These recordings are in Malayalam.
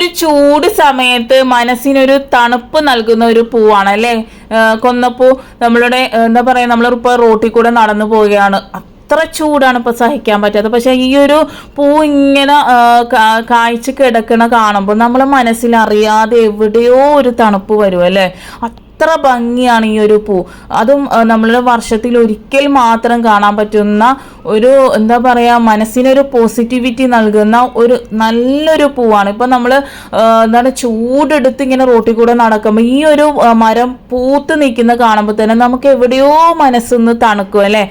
ഒരു ചൂട് സമയത്ത് മനസ്സിനൊരു തണുപ്പ് നൽകുന്ന ഒരു പൂവാണ് അല്ലേ? കൊന്നപ്പൂ നമ്മളുടെ എന്താ എന്താ പറയാ നമ്മളിപ്പോൾ റോട്ടിൽ കൂടെ നടന്നു പോവുകയാണ്. അത്ര ചൂടാണ് ഇപ്പൊ സഹിക്കാൻ പറ്റാത്തത് പക്ഷേ ഈ ഒരു പൂ ഇങ്ങനെ കാഴ്ച കിടക്കണ കാണുമ്പോൾ നമ്മളെ മനസ്സിൽ അറിയാതെ എവിടെയോ ഒരു തണുപ്പ് വരും അല്ലേ? അത്ര ഭംഗിയാണ് ഈ ഒരു പൂ. അതും നമ്മൾ വർഷത്തിൽ ഒരിക്കൽ മാത്രം കാണാൻ പറ്റുന്ന ഒരു എന്താ പറയാ മനസ്സിനൊരു പോസിറ്റിവിറ്റി നൽകുന്ന ഒരു നല്ലൊരു പൂവാണ്. ഇപ്പൊ നമ്മൾ എന്താണ് ചൂടെടുത്ത് ഇങ്ങനെ റോട്ടിൽ കൂടെ നടക്കുമ്പോൾ ഈ ഒരു മരം പൂത്ത് നിൽക്കുന്ന കാണുമ്പോൾ തന്നെ നമുക്ക് എവിടെയോ മനസ്സൊന്ന് തണുക്കും അല്ലേ?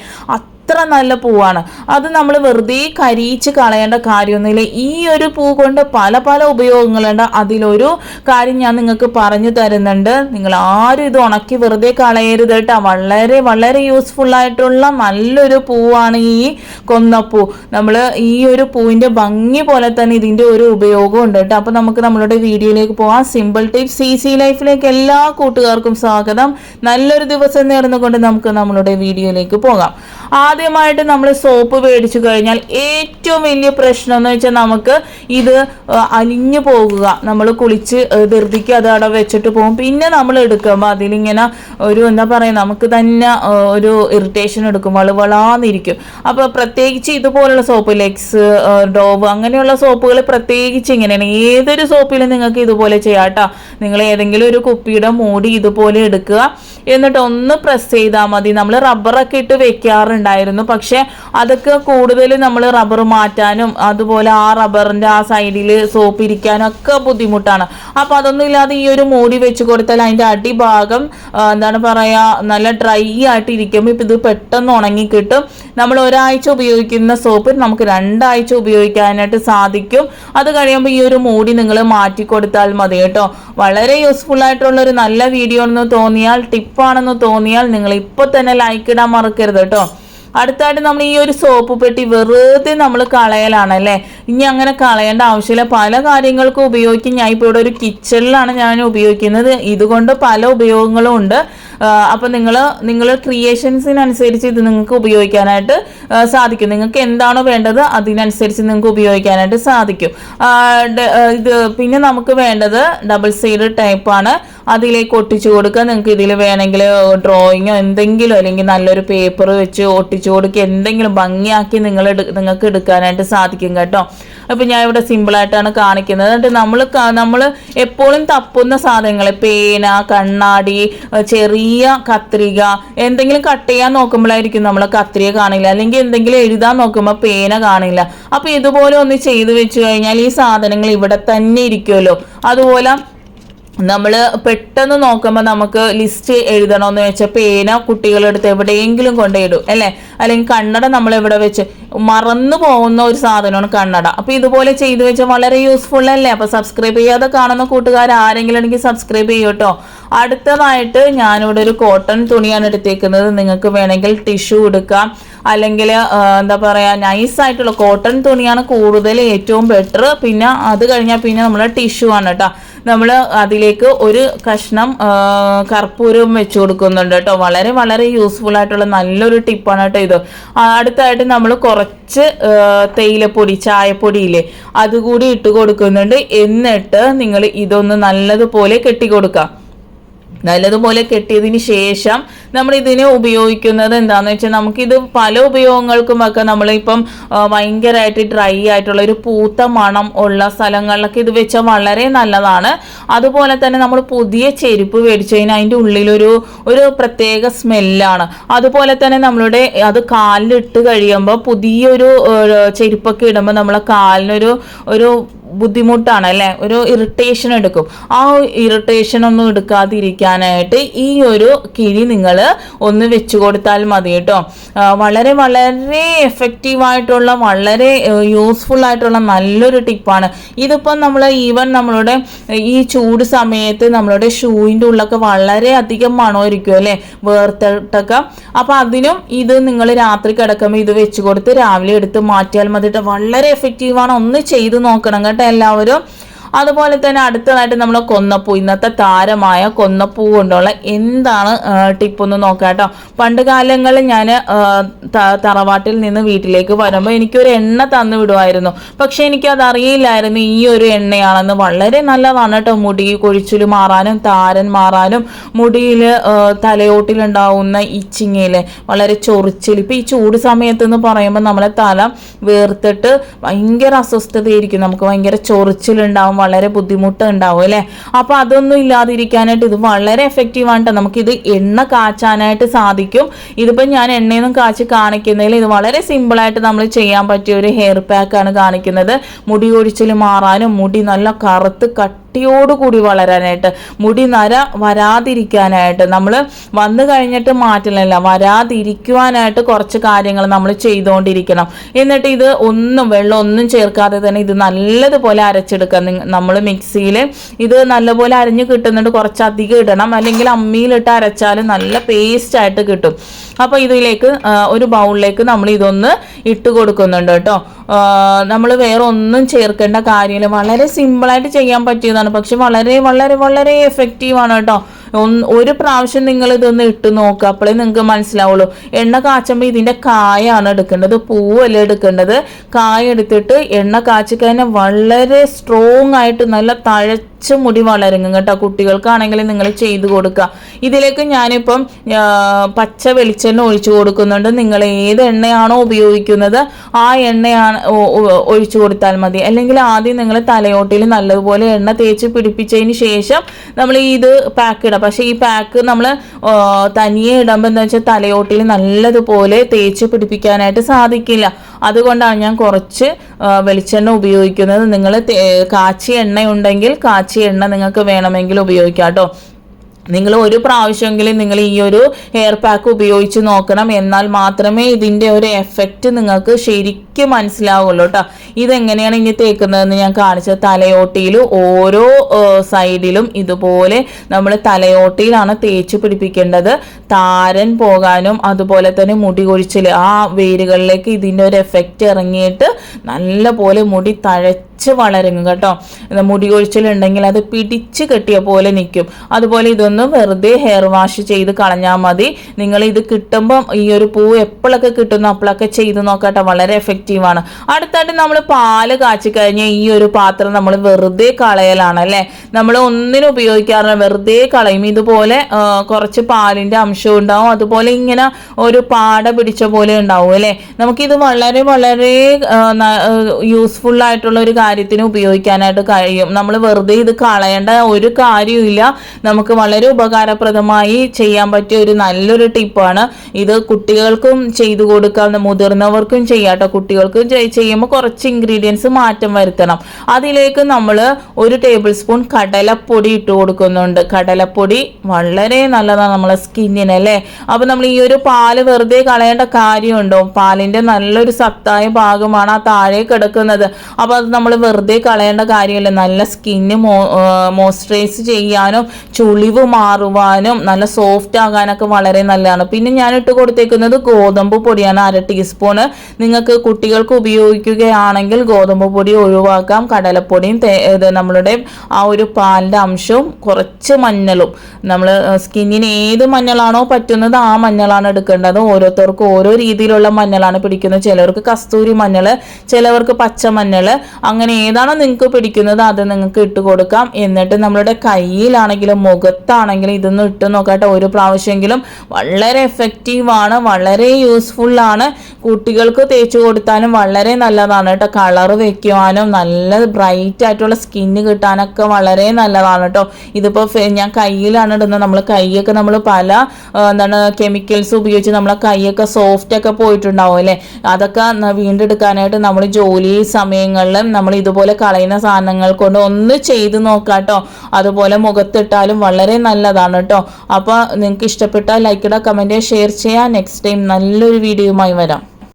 അത്ര നല്ല പൂവാണ്. അത് നമ്മൾ വെറുതെ കരിയിച്ച് കളയേണ്ട കാര്യമൊന്നുമില്ല. ഈ ഒരു പൂ കൊണ്ട് പല പല ഉപയോഗങ്ങളുണ്ട്. അതിലൊരു കാര്യം ഞാൻ നിങ്ങൾക്ക് പറഞ്ഞു തരുന്നുണ്ട്. നിങ്ങൾ ആരും ഇത് ഉണക്കി വെറുതെ കളയരുത് കേട്ടോ. വളരെ വളരെ യൂസ്ഫുൾ ആയിട്ടുള്ള നല്ലൊരു പൂവാണ് ഈ കൊന്നപ്പൂ. നമ്മൾ ഈ ഒരു പൂവിന്റെ ഭംഗി പോലെ തന്നെ ഇതിന്റെ ഒരു ഉപയോഗം ഉണ്ട് കേട്ടോ. അപ്പോൾ നമുക്ക് നമ്മളുടെ വീഡിയോയിലേക്ക് പോവാം. സിമ്പിൾ ടിപ്സ് സി സി ലൈഫിലേക്ക് എല്ലാ കൂട്ടുകാർക്കും സ്വാഗതം. നല്ലൊരു ദിവസം നേർന്നുകൊണ്ട് നമുക്ക് നമ്മളുടെ വീഡിയോയിലേക്ക് പോകാം. ആദ്യമായിട്ട് നമ്മൾ സോപ്പ് മേടിച്ചു കഴിഞ്ഞാൽ ഏറ്റവും വലിയ പ്രശ്നം എന്ന് വെച്ചാൽ നമുക്ക് ഇത് അലിഞ്ഞു പോകുക. നമ്മൾ കുളിച്ച് ധൃതിക്ക് അത് അവിടെ വെച്ചിട്ട് പോകും. പിന്നെ നമ്മൾ എടുക്കുമ്പോൾ അതിലിങ്ങനെ ഒരു എന്താ പറയുക നമുക്ക് തന്നെ ഒരു ഇറിറ്റേഷൻ എടുക്കും വളവളാന്നിരിക്കും അപ്പോൾ പ്രത്യേകിച്ച് ഇതുപോലുള്ള സോപ്പ് ലെക്സ് ഡോവ് അങ്ങനെയുള്ള സോപ്പുകൾ പ്രത്യേകിച്ച് ഇങ്ങനെയാണ്. ഏതൊരു സോപ്പിലും നിങ്ങൾക്ക് ഇതുപോലെ ചെയ്യാം കേട്ടോ. നിങ്ങൾ ഏതെങ്കിലും ഒരു കുപ്പിയുടെ മൂടി ഇതുപോലെ എടുക്കുക. എന്നിട്ട് ഒന്ന് പ്രസ് ചെയ്താൽ മതി. നമ്മൾ റബ്ബറൊക്കെ ഇട്ട് വെക്കാറുണ്ടായിരുന്നു. പക്ഷെ അതൊക്കെ കൂടുതൽ നമ്മൾ റബ്ബർ മാറ്റാനും അതുപോലെ ആ റബ്ബറിന്റെ ആ സൈഡിൽ സോപ്പ് ഇരിക്കാനും ഒക്കെ ബുദ്ധിമുട്ടാണ്. അപ്പൊ അതൊന്നും ഇല്ലാതെ ഈ ഒരു മൂടി വെച്ച് കൊടുത്താൽ അതിന്റെ അടിഭാഗം എന്താണ് പറയാ നല്ല ഡ്രൈ ആയിട്ട് ഇരിക്കുമ്പോൾ ഇപ്പം ഇത് പെട്ടെന്ന് ഉണങ്ങി കിട്ടും. നമ്മൾ ഒരാഴ്ച ഉപയോഗിക്കുന്ന സോപ്പ് നമുക്ക് രണ്ടാഴ്ച ഉപയോഗിക്കാനായിട്ട് സാധിക്കും. അത് കഴിയുമ്പോൾ ഈ ഒരു മൂടി നിങ്ങൾ മാറ്റി കൊടുത്താൽ മതി കേട്ടോ. വളരെ യൂസ്ഫുൾ ആയിട്ടുള്ള ഒരു നല്ല വീഡിയോ എന്ന് തോന്നിയാൽ ടിപ്പാണെന്ന് തോന്നിയാൽ നിങ്ങൾ ഇപ്പൊ തന്നെ ലൈക്ക് ഇടാൻ മറക്കരുത് കേട്ടോ. അടുത്തായിട്ട് നമ്മൾ ഈ ഒരു സോപ്പ് പെട്ടി വെറുതെ നമ്മൾ കളയലാണ് അല്ലേ? ഇനി അങ്ങനെ കളയേണ്ട ആവശ്യമില്ല. പല കാര്യങ്ങൾക്കും ഉപയോഗിക്കും. ഞാൻ ഇപ്പോൾ ഇവിടെ ഒരു കിച്ചണിലാണ് ഞാൻ ഉപയോഗിക്കുന്നത്. ഇതുകൊണ്ട് പല ഉപയോഗങ്ങളും ഉണ്ട്. അപ്പം നിങ്ങൾ നിങ്ങൾ ക്രിയേഷൻസിനനുസരിച്ച് ഇത് നിങ്ങൾക്ക് ഉപയോഗിക്കാനായിട്ട് സാധിക്കും. നിങ്ങൾക്ക് എന്താണോ വേണ്ടത് അതിനനുസരിച്ച് നിങ്ങൾക്ക് ഉപയോഗിക്കാനായിട്ട് സാധിക്കും. ഇത് പിന്നെ നമുക്ക് വേണ്ടത് ഡബിൾ സൈഡ് ടൈപ്പാണ് അതിലേക്ക് ഒട്ടിച്ചു കൊടുക്കുക. നിങ്ങൾക്ക് ഇതിൽ വേണമെങ്കിൽ ഡ്രോയിങ്ങോ എന്തെങ്കിലും അല്ലെങ്കിൽ നല്ലൊരു പേപ്പർ വെച്ച് ഒട്ടിച്ചു കൊടുക്കുക എന്തെങ്കിലും ഭംഗിയാക്കി നിങ്ങൾ നിങ്ങൾക്ക് എടുക്കാനായിട്ട് സാധിക്കും കേട്ടോ. അപ്പോൾ ഞാൻ ഇവിടെ സിമ്പിളായിട്ടാണ് കാണിക്കുന്നത്. എന്നിട്ട് നമ്മൾ നമ്മൾ എപ്പോഴും തപ്പുന്ന സാധനങ്ങൾ പേന കണ്ണാടി ചെറിയ കത്രിക എന്തെങ്കിലും കട്ട് ചെയ്യാൻ നോക്കുമ്പോഴായിരിക്കും നമ്മൾ കത്രിക കാണില്ല. അല്ലെങ്കിൽ എന്തെങ്കിലും എഴുതാൻ നോക്കുമ്പോൾ പേന കാണില്ല. അപ്പോൾ ഇതുപോലെ ഒന്ന് ചെയ്തു വെച്ചു കഴിഞ്ഞാൽ ഈ സാധനങ്ങൾ ഇവിടെ തന്നെ ഇരിക്കുമല്ലോ അതുപോലെ നമ്മൾ പെട്ടെന്ന് നോക്കുമ്പോൾ നമുക്ക് ലിസ്റ്റ് എഴുതണമെന്ന് വെച്ചാൽ പേന കുട്ടികളുടെ അടുത്ത് എവിടെയെങ്കിലും കൊണ്ടിടും അല്ലേ? അല്ലെങ്കിൽ കണ്ണട നമ്മൾ എവിടെ വെച്ച് മറന്നു പോകുന്ന ഒരു സാധനമാണ് കണ്ണട. അപ്പോൾ ഇതുപോലെ ചെയ്തു വെച്ചാൽ വളരെ യൂസ്ഫുൾ അല്ലേ? അപ്പോൾ സബ്സ്ക്രൈബ് ചെയ്യാതെ കാണുന്ന കൂട്ടുകാർ ആരെങ്കിലും ഉണ്ടെങ്കിൽ സബ്സ്ക്രൈബ് ചെയ്യൂ കേട്ടോ അടുത്തതായിട്ട് ഞാനിവിടെ ഒരു കോട്ടൺ തുണിയാണ് എടുത്തേക്കുന്നത്. നിങ്ങൾക്ക് വേണമെങ്കിൽ ടിഷ്യൂ എടുക്കാം അല്ലെങ്കിൽ എന്താ പറയുക നൈസായിട്ടുള്ള കോട്ടൺ തുണിയാണ് കൂടുതൽ ഏറ്റവും ബെറ്റർ പിന്നെ അത് കഴിഞ്ഞാൽ പിന്നെ നമ്മൾ ടിഷ്യൂ ആണ് കേട്ടോ നമ്മൾ അതിലേക്ക് ഒരു കഷ്ണം കർപ്പൂരവും വെച്ച് കൊടുക്കുന്നുണ്ട് കേട്ടോ വളരെ വളരെ യൂസ്ഫുൾ ആയിട്ടുള്ള നല്ലൊരു ടിപ്പാണ് കേട്ടോ ഇത്. അടുത്തായിട്ട് നമ്മൾ കുറച്ച് തേയിലപ്പൊടി ചായപ്പൊടിയില്ലേ അതുകൂടി ഇട്ട് കൊടുക്കുന്നുണ്ട്. എന്നിട്ട് നിങ്ങൾ ഇതൊന്ന് നല്ലതുപോലെ കെട്ടി കൊടുക്കാം നല്ലതുപോലെ കെട്ടിയതിന് ശേഷം നമ്മൾ ഇതിനെ ഉപയോഗിക്കുന്നത് എന്താണെന്ന് വെച്ചാൽ നമുക്കിത് പല ഉപയോഗങ്ങൾക്കും ഒക്കെ നമ്മളിപ്പം ഭയങ്കരമായിട്ട് ഡ്രൈ ആയിട്ടുള്ള ഒരു പൂത്ത മണം ഉള്ള സ്ഥലങ്ങളിലൊക്കെ ഇത് വെച്ചാൽ വളരെ നല്ലതാണ്. അതുപോലെ തന്നെ നമ്മൾ പുതിയ ചെരുപ്പ് മേടിച്ചു കഴിഞ്ഞാൽ അതിന്റെ ഉള്ളിലൊരു ഒരു പ്രത്യേക സ്മെല്ലാണ്. അതുപോലെ തന്നെ നമ്മളുടെ അത് കാലിലിട്ട് കഴിയുമ്പോൾ പുതിയൊരു ചെരുപ്പൊക്കെ ഇടുമ്പോൾ നമ്മളെ കാലിനൊരു ഒരു ബുദ്ധിമുട്ടാണ് അല്ലേ? ഒരു ഇറിറ്റേഷൻ എടുക്കും. ആ ഇറിറ്റേഷൻ ഒന്നും എടുക്കാതിരിക്കാനായിട്ട് ഈ ഒരു കിഴി നിങ്ങൾ ഒന്ന് വെച്ചു കൊടുത്താൽ മതി കേട്ടോ. വളരെ വളരെ എഫക്റ്റീവ് ആയിട്ടുള്ള വളരെ യൂസ്ഫുൾ ആയിട്ടുള്ള നല്ലൊരു ടിപ്പാണ് ഇതിപ്പം നമ്മൾ ഈവൻ നമ്മളുടെ ഈ ചൂട് സമയത്ത് നമ്മളുടെ ഷൂവിന്റെ ഉള്ളൊക്കെ വളരെ അധികം മണമായിരിക്കും അല്ലേ? വേർത്തിട്ടൊക്കെ. അപ്പം അതിനും ഇത് നിങ്ങൾ രാത്രി കിടക്കുമ്പോൾ ഇത് വെച്ച് കൊടുത്ത് രാവിലെ എടുത്ത് മാറ്റിയാൽ മതി ട്ടോ. വളരെ എഫക്റ്റീവാണ് ഒന്ന് ചെയ്ത് നോക്കണം കേട്ടോ എല്ലാവരും. അതുപോലെ തന്നെ അടുത്തതായിട്ട് നമ്മൾ കൊന്നപ്പൂ ഇന്നത്തെ താരമായ കൊന്നപ്പൂ കൊണ്ടുള്ള എന്താണ് ടിപ്പ് ഒന്ന് നോക്കാം കേട്ടോ. പണ്ട് കാലങ്ങളിൽ ഞാൻ തറവാട്ടിൽ നിന്ന് വീട്ടിലേക്ക് വരുമ്പോൾ എനിക്കൊരു എണ്ണ തന്നു വിടുമായിരുന്നു പക്ഷെ എനിക്കത് അറിയില്ലായിരുന്നു ഈ ഒരു എണ്ണയാണെന്ന്. വളരെ നല്ലതാണ് കേട്ടോ. മുടി കൊഴിച്ചിൽ മാറാനും താരൻ മാറാനും മുടിയിൽ തലയോട്ടിലുണ്ടാവുന്ന ഇച്ചിങ്ങയിൽ വളരെ ചൊറിച്ചിൽ ഇപ്പം ഈ ചൂട് സമയത്ത് എന്ന് പറയുമ്പോൾ നമ്മളെ തല വേർത്തിട്ട് ഭയങ്കര അസ്വസ്ഥതയായിരിക്കും. നമുക്ക് ഭയങ്കര ചൊറിച്ചിലുണ്ടാവും വളരെ ബുദ്ധിമുട്ട് ഉണ്ടാവും അല്ലേ? അപ്പോൾ അതൊന്നും ഇല്ലാതിരിക്കാനായിട്ട് ഇത് വളരെ എഫക്റ്റീവ് ആണ് ഇത് എണ്ണ കാച്ചാനായിട്ട് സാധിക്കും. ഇതിപ്പോൾ ഞാൻ എണ്ണയൊന്നും കാച്ചി കാണിക്കുന്നതിൽ ഇത് വളരെ സിമ്പിൾ ആയിട്ട് നമ്മൾ ചെയ്യാൻ പറ്റിയ ഒരു ഹെയർ പാക്കാണ് കാണിക്കുന്നത്. മുടി ഒഴിച്ചിൽ മാറാനും മുടി നല്ല കറുത്ത് കട്ട് കട്ടിയോടുകൂടി വളരാനായിട്ട് മുടി നര വരാതിരിക്കാനായിട്ട് നമ്മൾ വന്നു കഴിഞ്ഞിട്ട് മാറ്റില്ല വരാതിരിക്കുവാനായിട്ട് കുറച്ച് കാര്യങ്ങൾ നമ്മൾ ചെയ്തുകൊണ്ടിരിക്കണം എന്നിട്ട് ഇത് ഒന്നും വെള്ളം ഒന്നും ചേർക്കാതെ തന്നെ ഇത് നല്ലതുപോലെ അരച്ചെടുക്കുക. നമ്മൾ മിക്സിയിൽ ഇത് നല്ലപോലെ അരിഞ്ഞ് കിട്ടുന്നുണ്ട് കുറച്ച് അധികം ഇടണം. അല്ലെങ്കിൽ അമ്മിയിലിട്ട് അരച്ചാൽ നല്ല പേസ്റ്റ് ആയിട്ട് കിട്ടും. അപ്പോൾ ഇതിലേക്ക് ഒരു ബൗളിലേക്ക് നമ്മൾ ഇതൊന്ന് ഇട്ട് കൊടുക്കുന്നുണ്ട് കേട്ടോ. നമ്മൾ വേറെ ഒന്നും ചേർക്കേണ്ട കാര്യമില്ല. വളരെ സിമ്പിളായിട്ട് ചെയ്യാൻ പറ്റിയതാണ്. പക്ഷെ വളരെ വളരെ വളരെ എഫക്റ്റീവാണ് കേട്ടോ. ഒരു പ്രാവശ്യം നിങ്ങൾ ഇതൊന്ന് ഇട്ട് നോക്കുക അപ്പോഴേ നിങ്ങൾക്ക് മനസ്സിലാവുള്ളൂ. എണ്ണ കാച്ചുമ്പോൾ ഇതിന്റെ കായാണ് എടുക്കേണ്ടത്. പൂവല്ല എടുക്കേണ്ടത്. കായ എടുത്തിട്ട് എണ്ണ കാച്ചിക്കഴിഞ്ഞാൽ വളരെ സ്ട്രോങ് ആയിട്ട് നല്ല തഴ പച്ച മുടി വളരും കേട്ടോ. കുട്ടികൾക്കാണെങ്കിൽ നിങ്ങൾ ചെയ്തു കൊടുക്കുക. ഇതിലേക്ക് ഞാനിപ്പം പച്ച വെളിച്ചെണ്ണ ഒഴിച്ചു കൊടുക്കുന്നുണ്ട്. നിങ്ങൾ ഏത് എണ്ണയാണോ ഉപയോഗിക്കുന്നത് ആ എണ്ണയാണ് ഒഴിച്ചു കൊടുത്താൽ മതി. അല്ലെങ്കിൽ ആദ്യം നിങ്ങൾ തലയോട്ടിൽ നല്ലതുപോലെ എണ്ണ തേച്ച് പിടിപ്പിച്ചതിന് ശേഷം നമ്മൾ ഇത് പാക്ക് ഇടാം. പക്ഷേ ഈ പാക്ക് നമ്മൾ തനിയെ ഇടുമ്പോൾ എന്താ വെച്ചാൽ തലയോട്ടിൽ നല്ലതുപോലെ തേച്ച് പിടിപ്പിക്കാനായിട്ട് സാധിക്കില്ല. അതുകൊണ്ടാണ് ഞാൻ കുറച്ച് വെളിച്ചെണ്ണ ഉപയോഗിക്കുന്നത്. നിങ്ങൾ കാച്ചി എണ്ണ ഉണ്ടെങ്കിൽ കാച്ചി എണ്ണ നിങ്ങൾക്ക് വേണമെങ്കിൽ ഉപയോഗിക്കാം കേട്ടോ. നിങ്ങൾ ഒരു പ്രാവശ്യമെങ്കിലും നിങ്ങൾ ഈ ഒരു ഹെയർ പാക്ക് ഉപയോഗിച്ച് നോക്കണം. എന്നാൽ മാത്രമേ ഇതിന്റെ ഒരു എഫക്റ്റ് നിങ്ങൾക്ക് ശരിക്കും മനസ്സിലാവുള്ളൂ കേട്ടോ ഇതെങ്ങനെയാണ് ഇനി തേക്കുന്നതെന്ന് ഞാൻ കാണിച്ചത്. തലയോട്ടിയിൽ ഓരോ സൈഡിലും ഇതുപോലെ നമ്മൾ തലയോട്ടിയിലാണ് തേച്ച് പിടിപ്പിക്കേണ്ടത്. താരൻ പോകാനും അതുപോലെ തന്നെ മുടി കൊഴിച്ചിൽ ആ വേരുകളിലേക്ക് ഇതിന്റെ ഒരു എഫക്റ്റ് ഇറങ്ങിയിട്ട് നല്ല പോലെ മുടി തഴച്ച് വളരും കേട്ടോ. മുടി കൊഴിച്ചിലുണ്ടെങ്കിൽ അത് പിടിച്ച് കെട്ടിയ പോലെ നിൽക്കും. അതുപോലെ ഇതൊന്ന് വെറുതെ ഹെയർ വാഷ് ചെയ്ത് കളഞ്ഞാൽ മതി. നിങ്ങൾ ഇത് കിട്ടുമ്പം ഈ ഒരു പൂ എപ്പോഴൊക്കെ കിട്ടുന്നു അപ്പോഴൊക്കെ ചെയ്ത് നോക്കട്ടെ. വളരെ എഫക്റ്റീവാണ് അടുത്തായിട്ട് നമ്മൾ പാൽ കാച്ചി കഴിഞ്ഞാൽ ഈ ഒരു പാത്രം നമ്മൾ വെറുതെ കളയലാണ് അല്ലേ? നമ്മൾ ഒന്നിനും ഉപയോഗിക്കാറില്ല. വെറുതെ കളയും. ഇതുപോലെ കുറച്ച് പാലിന്റെ അംശം ഉണ്ടാവും. അതുപോലെ ഇങ്ങനെ ഒരു പാട പിടിച്ച പോലെ ഉണ്ടാവും അല്ലേ? നമുക്കിത് വളരെ വളരെ യൂസ്ഫുൾ ആയിട്ടുള്ള ഒരു കാര്യത്തിന് ഉപയോഗിക്കാനായിട്ട് കഴിയും. നമ്മൾ വെറുതെ ഇത് കളയേണ്ട ഒരു കാര്യമില്ല നമുക്ക് വളരെ ഉപകാരപ്രദമായി ചെയ്യാൻ പറ്റിയ ഒരു നല്ലൊരു ടിപ്പാണ് ഇത് കുട്ടികൾക്കും ചെയ്തു കൊടുക്കാം. മുതിർന്നവർക്കും ചെയ്യാട്ടോ കുട്ടികൾക്കും ചെയ്യുമ്പോൾ കുറച്ച് ഇൻഗ്രീഡിയൻസ് മാറ്റം വരുത്തണം. അതിലേക്ക് നമ്മൾ ഒരു ടേബിൾ സ്പൂൺ കടലപ്പൊടി ഇട്ട് കൊടുക്കുന്നുണ്ട്. കടലപ്പൊടി വളരെ നല്ലതാണ് നമ്മളെ സ്കിന്നിന് അല്ലേ? അപ്പോൾ നമ്മൾ ഈ ഒരു പാൽ വെറുതെ കളയേണ്ട കാര്യമുണ്ടോ? പാലിന്റെ നല്ലൊരു സത്തായ ഭാഗമാണ് ആ താഴെ കിടക്കുന്നത്. അപ്പോൾ അത് നമ്മൾ വെറുതെ കളയേണ്ട കാര്യമല്ല. നല്ല സ്കിന്ന് മോയ്സ്ചറൈസ് ചെയ്യാനും ചുളിവ് മാറുവാനും നല്ല സോഫ്റ്റ് ആകാനൊക്കെ വളരെ നല്ലതാണ്. പിന്നെ ഞാൻ ഇട്ട് കൊടുത്തേക്കുന്നത് ഗോതമ്പ് പൊടിയാണ് അര ടീസ്പൂൺ നിങ്ങൾക്ക് കുട്ടികൾക്ക് ഉപയോഗിക്കുകയാണെങ്കിൽ ഗോതമ്പ് പൊടി ഒഴിവാക്കാം. കടലപ്പൊടിയും നമ്മളുടെ ആ ഒരു പാലിന്റെ അംശവും കുറച്ച് മഞ്ഞളും. നമ്മൾ സ്കിന്നിന് ഏത് മഞ്ഞളാണോ പറ്റുന്നത് ആ മഞ്ഞളാണ് എടുക്കേണ്ടത്. ഓരോരുത്തർക്കും ഓരോ രീതിയിലുള്ള മഞ്ഞളാണ് പിടിക്കുന്നത്. ചിലവർക്ക് കസ്തൂരി മഞ്ഞൾ ചിലവർക്ക് പച്ചമഞ്ഞൾ അങ്ങനെ ഏതാണോ നിങ്ങൾക്ക് പിടിക്കുന്നത് അത് നിങ്ങൾക്ക് ഇട്ട് കൊടുക്കാം. എന്നിട്ട് നമ്മളുടെ കയ്യിലാണെങ്കിലും മുഖത്താണെങ്കിലും ഇതൊന്ന് ഇട്ട് നോക്കട്ടെ. ഒരു പ്രാവശ്യമെങ്കിലും വളരെ എഫക്റ്റീവാണ് വളരെ യൂസ്ഫുള്ളാണ് കുട്ടികൾക്ക് തേച്ച് കൊടുത്താലും വളരെ നല്ലതാണ് കേട്ടോ. കളർ വെക്കുവാനും നല്ല ബ്രൈറ്റ് ആയിട്ടുള്ള സ്കിന്ന് കിട്ടാനൊക്കെ വളരെ നല്ലതാണ് കേട്ടോ. ഇതിപ്പോൾ ഞാൻ കയ്യിലാണ് ഇടുന്നത്. നമ്മൾ കൈയൊക്കെ നമ്മൾ പല എന്താണ് കെമിക്കൽസ് ഉപയോഗിച്ച് നമ്മളെ കൈയൊക്കെ സോഫ്റ്റ് ഒക്കെ പോയിട്ടുണ്ടാവും അല്ലേ? അതൊക്കെ വീണ്ടെടുക്കാനായിട്ട് നമ്മൾ ജോലി സമയങ്ങളിലും നമ്മൾ ഇതുപോലെ ഇതുപോലെ കളയുന്ന സാധനങ്ങൾ കൊണ്ട് ഒന്ന് ചെയ്ത് നോക്കാട്ടോ. അതുപോലെ മുഖത്തിട്ടാലും വളരെ നല്ലതാണ് കേട്ടോ. അപ്പോൾ നിങ്ങൾക്ക് ഇഷ്ടപ്പെട്ടാൽ ലൈക്ക് ഇടുക കമന്റ് ഷെയർ ചെയ്യാം. നെക്സ്റ്റ് ടൈം നല്ലൊരു വീഡിയോയുമായി വരാം.